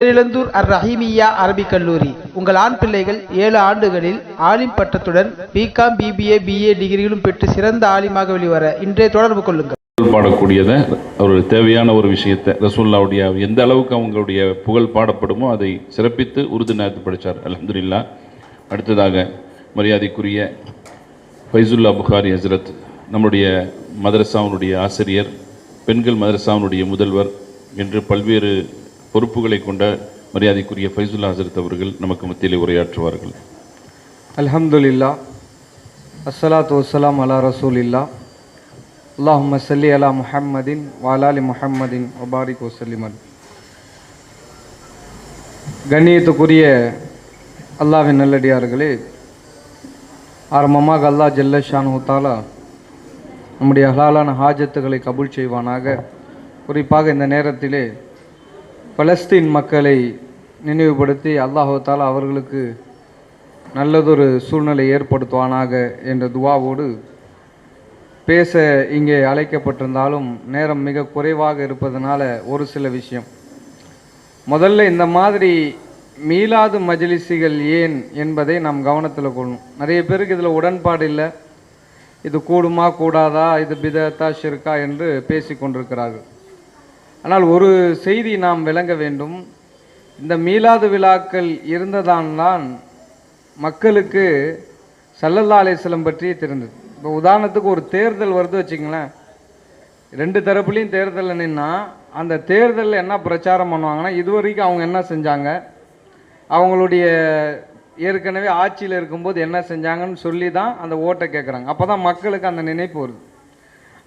பேரிழந்தூர் அர் ரஹீமியா அரபிக் கல்லூரி. உங்கள் ஆண் பிள்ளைகள் ஏழு ஆண்டுகளில் ஆலிம் பட்டத்துடன் பிகாம் பிபிஏ பிஏ டிகிரிகளும் பெற்று சிறந்த ஆலிமாக வெளிவர இன்றைய தொடர்பு கொள்ளுங்கள். புகழ் பாடக்கூடியதை ஒரு தேவையான ஒரு விஷயத்தை ரசூல்லாவுடைய எந்த அளவுக்கு அவங்களுடைய புகழ் பாடப்படுமோ அதை சிறப்பித்து உருது நேரத்து படித்தார் அலமதுல்லா அடுத்ததாக மரியாதைக்குரிய ஃபைசுல்லா புகாரி ஹசரத் நம்முடைய மதரசாவினுடைய ஆசிரியர் பெண்கள் மதரசாவினுடைய முதல்வர் என்று பல்வேறு பொறுப்புகளை கொண்ட மரியாதைக்குரிய ஃபைசுல்லா ஹசரத் அவர்கள் நமக்கு மத்தியிலே உரையாற்றுவார்கள். அலமதுல்லா அஸ்ஸலாத்து வசலாம் அலா ரசூலில்லா அல்லாஹும் சல்லி அலா முஹம்மதின் வாலாலி முஹம்மதின் ஒபாரிக் வசல்லிமன் கண்ணியத்துக்குரிய அல்லாவின் நல்லடியார்களே ஆரம்பமாக அல்லாஹ் ஜல்ல ஷான் தாலா நம்முடைய ஹலாலான ஹாஜத்துகளை கபூல் செய்வானாக. குறிப்பாக இந்த நேரத்திலே பலஸ்தீன் மக்களை நினைவுபடுத்தி அல்லாஹு அவர்களுக்கு நல்லதொரு சூழ்நிலை ஏற்படுத்துவானாக என்ற துவாவோடு பேச இங்கே அழைக்கப்பட்டிருந்தாலும் நேரம் மிக குறைவாக இருப்பதனால ஒரு சில விஷயம். முதல்ல இந்த மாதிரி மீளாது மஜ்லிஸுகள் ஏன் என்பதை நாம் கவனத்தில் கொள்ளணும். நிறைய பேருக்கு இதில் உடன்பாடு இல்லை. இது கூடுமா கூடாதா இது பிதத்தா ஷிர்கா என்று பேசி கொண்டிருக்கிறார்கள் ஆனால் ஒரு செய்தி நாம் விளங்க வேண்டும். இந்த மீலாது விழாக்கள் இருந்ததான் தான் மக்களுக்கு சல்லல்லா அலிஸ்லம் பற்றி தெரிந்தது. இப்போ உதாரணத்துக்கு ஒரு தேர்தல் வருது வச்சுங்களேன் ரெண்டு தரப்புலையும் தேர்தலில் நின்னா அந்த தேர்தலில் என்ன பிரச்சாரம் பண்ணுவாங்கன்னா இது வரைக்கும் அவங்க என்ன செஞ்சாங்க? அவங்களுடைய ஏற்கனவே ஆட்சியில் இருக்கும்போது என்ன செஞ்சாங்கன்னு சொல்லி தான் அந்த ஓட்டை கேட்குறாங்க அப்போ தான் மக்களுக்கு அந்த நினைப்பு வருது.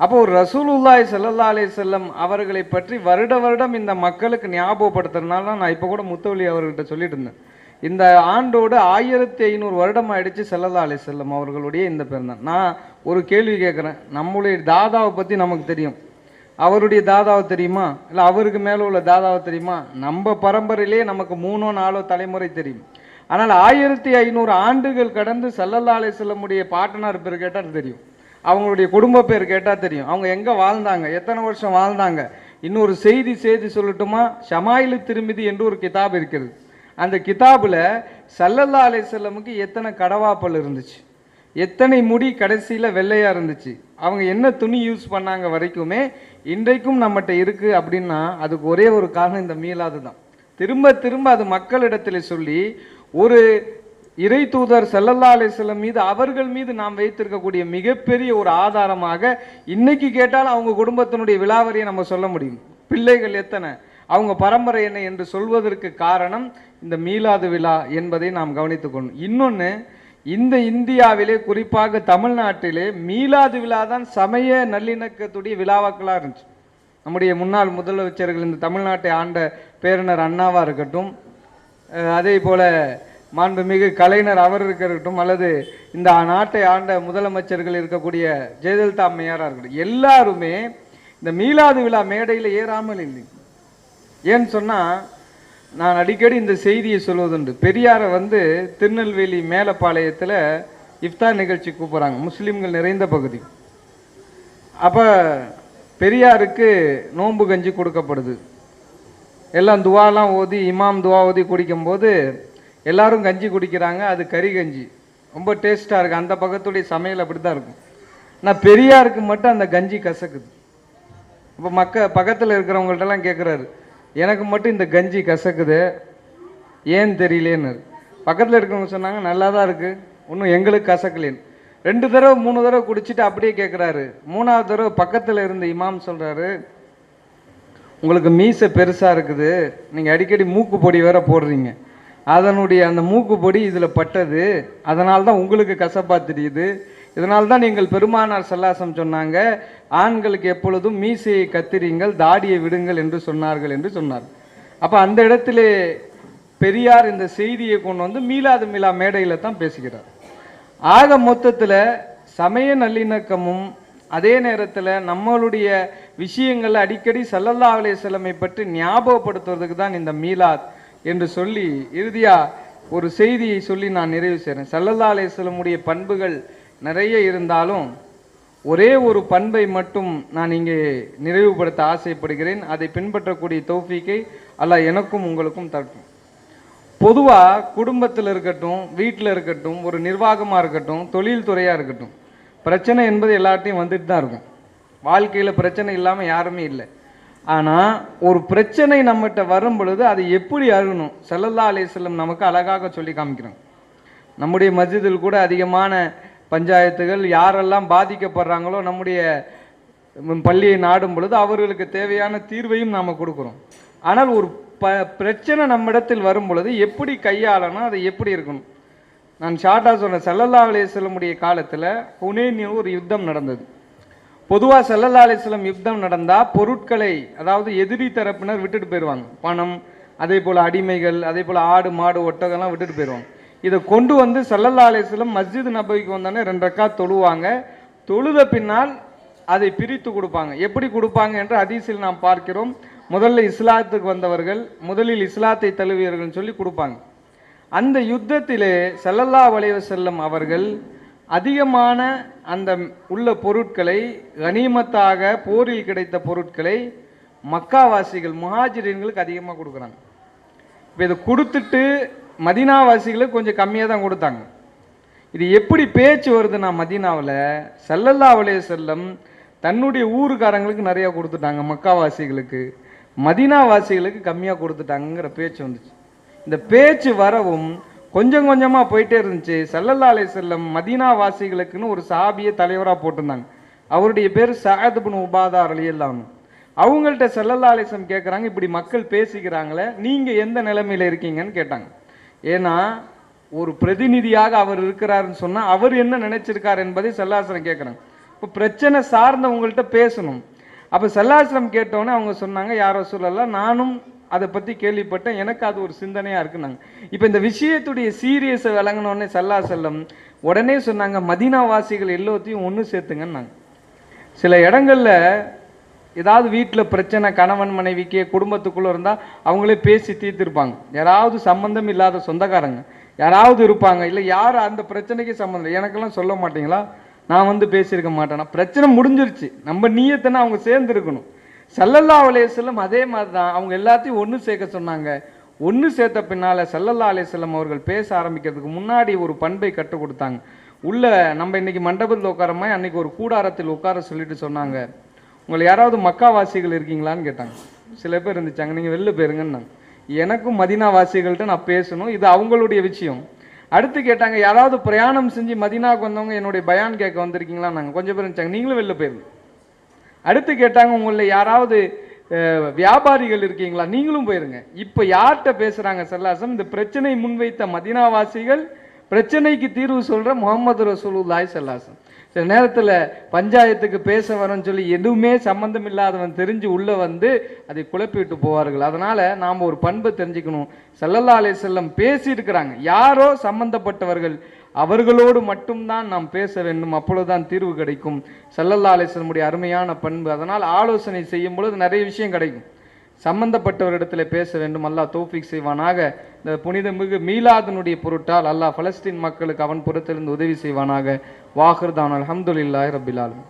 அப்போ ரசூலுல்லாய் ஸல்லல்லாஹு அலைஹி செல்லம் அவர்களை பற்றி வருட வருடம் இந்த மக்களுக்கு ஞாபகப்படுத்துறதுனால நான் இப்போ கூட முத்தவலி அவர்கிட்ட சொல்லிட்டு இருந்தேன். இந்த ஆண்டோடு ஆயிரத்தி ஐநூறு வருடம் ஆயிடுச்சு செல்லல்லா அலைஹி செல்லம் அவர்களுடைய இந்த பிறந்தான் நான் ஒரு கேள்வி கேட்குறேன் நம்முடைய தாதாவை பற்றி நமக்கு தெரியும். அவருடைய தாதாவை தெரியுமா? இல்லை அவருக்கு மேலே உள்ள தாதாவை தெரியுமா? நம்ம பரம்பரையிலே நமக்கு மூணோ நாலோ தலைமுறை தெரியும். ஆனால் ஆயிரத்தி ஐநூறு ஆண்டுகள் கடந்து செல்லல்லா அலைஹி செல்லமுடைய பாட்டனார் பேர் கேட்டால் தெரியும். அவங்களுடைய குடும்ப பேர் கேட்டால் தெரியும். அவங்க எங்கே வாழ்ந்தாங்க? எத்தனை வருஷம் வாழ்ந்தாங்க? இன்னொரு செய்தி செய்தி சொல்லட்டுமா? ஷமாயிலு திருமிதி என்று ஒரு கிதாப் இருக்கிறது. அந்த கிதாபில் சல்லல்லா அலை செல்லமுக்கு எத்தனை கடவாப்பல் இருந்துச்சு? எத்தனை முடி கடைசியில் வெள்ளையாக இருந்துச்சு? அவங்க என்ன துணி யூஸ் பண்ணாங்க வரைக்குமே இன்றைக்கும் நம்மகிட்ட இருக்குது அப்படின்னா அதுக்கு ஒரே ஒரு காரணம் இந்த மீளாது தான் திரும்ப திரும்ப அது மக்களிடத்தில் சொல்லி ஒரு இறை தூதர் செல்லல்லா அலிஸ்லம் மீது அவர்கள் மீது நாம் வைத்திருக்கக்கூடிய மிகப்பெரிய ஒரு ஆதாரமாக இன்னைக்கு கேட்டால் அவங்க குடும்பத்தினுடைய விலாவரியை நம்ம சொல்ல முடியும். பிள்ளைகள் எத்தனை? அவங்க பரம்பரை என்ன என்று சொல்வதற்கு காரணம் இந்த மீலாது விழா என்பதை நாம் கவனித்துக்கொள்ளணும் இன்னொன்று இந்த இந்தியாவிலே குறிப்பாக தமிழ்நாட்டிலே மீலாது விழா தான் சமய நல்லிணக்கத்துடைய விழாவாக்களாக இருந்துச்சு. நம்முடைய முன்னாள் முதலமைச்சர்கள் இந்த தமிழ்நாட்டை ஆண்ட பேரினர் அண்ணாவாக இருக்கட்டும் அதே போல் மாண்புமிகு கலைஞர் அவர் இருக்கட்டும் அல்லது இந்த நாட்டை ஆண்ட முதலமைச்சர்கள் இருக்கக்கூடிய ஜெயலலிதா அம்மையாராக இருக்கட்டும் எல்லாருமே இந்த மீலாது விழா மேடையில் ஏறாமல் இல்லை. ஏன்னு சொன்னால் நான் அடிக்கடி இந்த செய்தியை சொல்வதுண்டு. பெரியாரை வந்து திருநெல்வேலி மேலப்பாளையத்தில் இஃப்தார் நிகழ்ச்சி கூப்பிட்றாங்க. முஸ்லீம்கள் நிறைந்த பகுதி. அப்போ பெரியாருக்கு நோன்பு கஞ்சி கொடுக்கப்படுது. எல்லாம் துவாலாம் ஓதி இமாம் துவா ஓதி குடிக்கும்போது எல்லாரும் கஞ்சி குடிக்கிறாங்க அது கறி கஞ்சி. ரொம்ப டேஸ்ட்டாக இருக்குது அந்த பக்கத்துடைய சமையல் அப்படி தான் இருக்கும். நான் பெரியாருக்கு மட்டும் அந்த கஞ்சி கசக்குது. இப்போ மக்க பக்கத்தில் இருக்கிறவங்கள்ட்டலாம் கேட்குறாரு எனக்கு மட்டும் இந்த கஞ்சி கசக்குது ஏன் தெரியலேன்னு பக்கத்தில் இருக்கிறவங்க சொன்னாங்க நல்லா தான் இருக்குது ஒன்றும் எங்களுக்கு கசக்கலேன்னு. ரெண்டு தடவை மூணு தடவை குடிச்சிட்டு அப்படியே கேட்குறாரு மூணாவது தடவை பக்கத்தில் இருந்த இமாம் சொல்கிறாரு உங்களுக்கு மீசை பெருசாக இருக்குது. நீங்கள் அடிக்கடி மூக்கு பொடி வேற போடுறீங்க. அதனுடைய அந்த மூக்குப்பொடி இதில் பட்டது. அதனால் தான் உங்களுக்கு கசப்பாக தெரியுது. இதனால் தான் நீங்கள் பெருமானார் சல்லாசம் சொன்னாங்க ஆண்களுக்கு எப்பொழுதும் மீசையை கத்திரிங்கள் தாடியை விடுங்கள் என்று சொன்னார்கள் என்று சொன்னார். அப்போ அந்த இடத்திலே பெரியார் இந்த செய்தியை கொண்டு வந்து மீளாது மீளா மேடையில் தான் பேசுகிறார். ஆக மொத்தத்தில் சமய நல்லிணக்கமும் அதே நேரத்தில் நம்மளுடைய விஷயங்களை அடிக்கடி சல்லல்லா அலைஹிஸ்ஸலமை பற்றி ஞாபகப்படுத்துறதுக்கு தான் இந்த மீலாத் என்று சொல்லி இறுதியாக ஒரு செய்தியை சொல்லி நான் நிறைவு செய்கிறேன் சல்லல்லா அலைஹிஸ்ஸலமுடைய பண்புகள் நிறைய இருந்தாலும் ஒரே ஒரு பண்பை மட்டும் நான் இங்கே நிறைவுபடுத்த ஆசைப்படுகிறேன். அதை பின்பற்றக்கூடிய தௌஃபீக்கை அல்லாஹ் எனக்கும் உங்களுக்கும் தரட்டும். பொதுவாக குடும்பத்தில் இருக்கட்டும் வீட்டில் இருக்கட்டும் ஒரு நிர்வாகமாக இருக்கட்டும் தொழில் துறையாக இருக்கட்டும் பிரச்சனை என்பது எல்லார்ட்டையும் வந்துட்டு தான் இருக்கும். வாழ்க்கையில் பிரச்சனை இல்லாமல் யாருமே இல்லை. ஆனால் ஒரு பிரச்சனை நம்மகிட்ட வரும் பொழுது அதை எப்படி அருகணும் செல்லல்லா அலைஹி செல்லம் நமக்கு அழகாக சொல்லி காமிக்கிறோம் நம்முடைய மஸ்ஜிதில் கூட அதிகமான பஞ்சாயத்துகள் யாரெல்லாம் பாதிக்கப்படுறாங்களோ நம்முடைய பள்ளியை நாடும் பொழுது அவர்களுக்கு தேவையான தீர்வையும் நாம் கொடுக்குறோம். ஆனால் ஒரு ப பிரச்சனை நம்மிடத்தில் வரும் பொழுது எப்படி கையாளணும் அதை எப்படி இருக்கணும்? நான் ஷார்ட்டாக சொன்னேன் செல்லல்லா அலைஹி செல்லமுடைய காலத்தில் ஹுனேனில் ஒரு யுத்தம் நடந்தது. பொதுவாக செல்லல்லா அலிஸ்லம் யுத்தம் நடந்தால் பொருட்களை அதாவது எதிரி தரப்பினர் விட்டுட்டு போயிடுவாங்க பணம் அதே போல் அடிமைகள் அதே போல் ஆடு மாடு ஒட்டகம்லாம் விட்டுட்டு போயிடுவாங்க இதை கொண்டு வந்து செல்லல்லா அலிஸ்லம் மஸ்ஜித் நபவிக்கு வந்தோடனே ரெண்டு ரக்கா தொழுவாங்க. தொழுத பின்னால் அதை பிரித்து கொடுப்பாங்க. எப்படி கொடுப்பாங்க என்று ஹதீஸில் நாம் பார்க்கிறோம். முதல்ல இஸ்லாத்துக்கு வந்தவர்கள் முதலில் இஸ்லாத்தை தழுவியவர்கள் சொல்லி கொடுப்பாங்க. அந்த யுத்தத்திலே செல்லல்லா அலைஹி செல்லும் அவர்கள் அதிகமான அந்த உள்ள பொருட்களை கனிமத்தாக போரில் கிடைத்த பொருட்களை மக்காவாசிகள் முஹாஜிரீன்களுக்கு அதிகமாக கொடுக்குறாங்க. இப்போ இதை கொடுத்துட்டு மதினாவாசிகளுக்கு கொஞ்சம் கம்மியாக தான் கொடுத்தாங்க. இது எப்படி பேச்சு வருதுன்னா மதினாவில் செல்லல்லா அலைஹி செல்லம் தன்னுடைய ஊருக்காரங்களுக்கு நிறையா கொடுத்துட்டாங்க மக்காவாசிகளுக்கு. மதினாவாசிகளுக்கு கம்மியாக கொடுத்துட்டாங்கங்கிற பேச்சு வந்துச்சு. இந்த பேச்சு வரவும் கொஞ்சம் கொஞ்சமாக போயிட்டே இருந்துச்சு. ஸல்லல்லாஹு அலைஹி செல்லம் மதீனாவாசிகளுக்குன்னு ஒரு சாபியை தலைவராக போட்டிருந்தாங்க. அவருடைய பேர் சஅத் பின் உபாதா அவங்கள்ட்ட ஸல்லல்லாஹு கேட்குறாங்க இப்படி மக்கள் பேசிக்கிறாங்களே நீங்கள் எந்த நிலைமையில் இருக்கீங்கன்னு கேட்டாங்க. ஏன்னா ஒரு பிரதிநிதியாக அவர் இருக்கிறாருன்னு சொன்னால் அவர் என்ன நினைச்சிருக்கார் என்பதை செல்லாசிரம் கேட்குறாங்க இப்போ பிரச்சனை சார்ந்தவங்கள்ட்ட பேசணும். அப்போ செல்லாசிரம் கேட்டோன்னே அவங்க சொன்னாங்க யாரோ சொல்லலாம் நானும் அதை பற்றி கேள்விப்பட்டேன். எனக்கு அது ஒரு சிந்தனையாக இருக்குனாங்க. இப்போ இந்த விஷயத்துடைய சீரியஸை விளங்கினோடனே சல்லா செல்லம் உடனே சொன்னாங்க மதீனா வாசிகள் எல்லாத்தையும் ஒன்று சேர்த்துங்கன்னாங்க. சில இடங்களில் ஏதாவது வீட்டில் பிரச்சனை கணவன் மனைவிக்கு குடும்பத்துக்குள்ளே இருந்தால் அவங்களே பேசி தீர்த்திருப்பாங்க. யாராவது சம்பந்தம் இல்லாத சொந்தக்காரங்க யாராவது இருப்பாங்க. இல்லை யார் அந்த பிரச்சனைக்கு சம்மந்தம் எனக்கெல்லாம் சொல்ல மாட்டீங்களா? நான் வந்து பேசியிருக்க மாட்டேன்னா பிரச்சனை முடிஞ்சிருச்சு. நம்ம நீயத்தனை அவங்க சேர்ந்துருக்கணும். சல்லல்லா அலையம் அதே மாதிரி தான் அவங்க எல்லாத்தையும் ஒன்று சேர்க்க சொன்னாங்க. ஒன்று சேர்த்த பின்னால் சல்லல்லா அலையம் அவர்கள் பேச ஆரம்பிக்கிறதுக்கு முன்னாடி ஒரு பண்பை கற்றுக் கொடுத்தாங்க. உள்ள நம்ம இன்னைக்கு மண்டபத்தில் உட்காரமா அன்னைக்கு ஒரு கூடாரத்தில் உட்கார சொல்லிட்டு சொன்னாங்க. உங்களை யாராவது மக்காவாசிகள் இருக்கீங்களான்னு கேட்டாங்க. சில பேர் இருந்துச்சாங்க. நீங்கள் வெளில போயிருங்கன்னாங்க. எனக்கும் மதினா வாசிகள்கிட்ட நான் பேசணும். இது அவங்களுடைய விஷயம். அடுத்து கேட்டாங்க யாராவது பிரயாணம் செஞ்சு மதினாவுக்கு வந்தவங்க என்னுடைய பயான் கேட்க வந்திருக்கீங்களா நாங்கள் கொஞ்சம் பேர் இருந்துச்சாங்க. நீங்களும் வெளில போயிருங்க. அடுத்து கேட்டாங்க உங்களில் யாராவது வியாபாரிகள் இருக்கீங்களா? நீங்களும் போயிருங்க. இப்போ யார்கிட்ட பேசுகிறாங்க சல்லாசம் இந்த பிரச்சனை முன்வைத்த மதினாவாசிகள் பிரச்சனைக்கு தீர்வு சொல்கிற முகமது ரசூலுல்லாய் சல்லாசம் சில நேரத்தில் பஞ்சாயத்துக்கு பேச வரேன்னு சொல்லி எதுவுமே சம்மந்தம் இல்லாதவன் தெரிஞ்சு உள்ளே வந்து அதை குழப்பிட்டு போவார்கள். அதனால் நாம் ஒரு பண்பு தெரிஞ்சுக்கணும். செல்லல்லா அலே செல்லம் பேசியிருக்கிறாங்க. யாரோ சம்மந்தப்பட்டவர்கள் அவர்களோடு மட்டும்தான் நாம் பேச வேண்டும். அப்பொழுதுதான் தீர்வு கிடைக்கும். சல்லல்லா அலிஸ்லமுடைய அருமையான பண்பு. அதனால் ஆலோசனை செய்யும் பொழுது நிறைய விஷயம் கிடைக்கும். சம்பந்தப்பட்டவரிடத்தில் பேச வேண்டும். அல்லாஹ் தோஃபிக் செய்வானாக. இந்த புனித மிகு மீலாதனுடைய பொருட்டால் அல்லாஹ் பலஸ்தீன் மக்களுக்கு அவன் புறத்திலிருந்து உதவி செய்வானாக. வாஹிர்தான் அலமதுல்லாஹ் ரபிலாலும்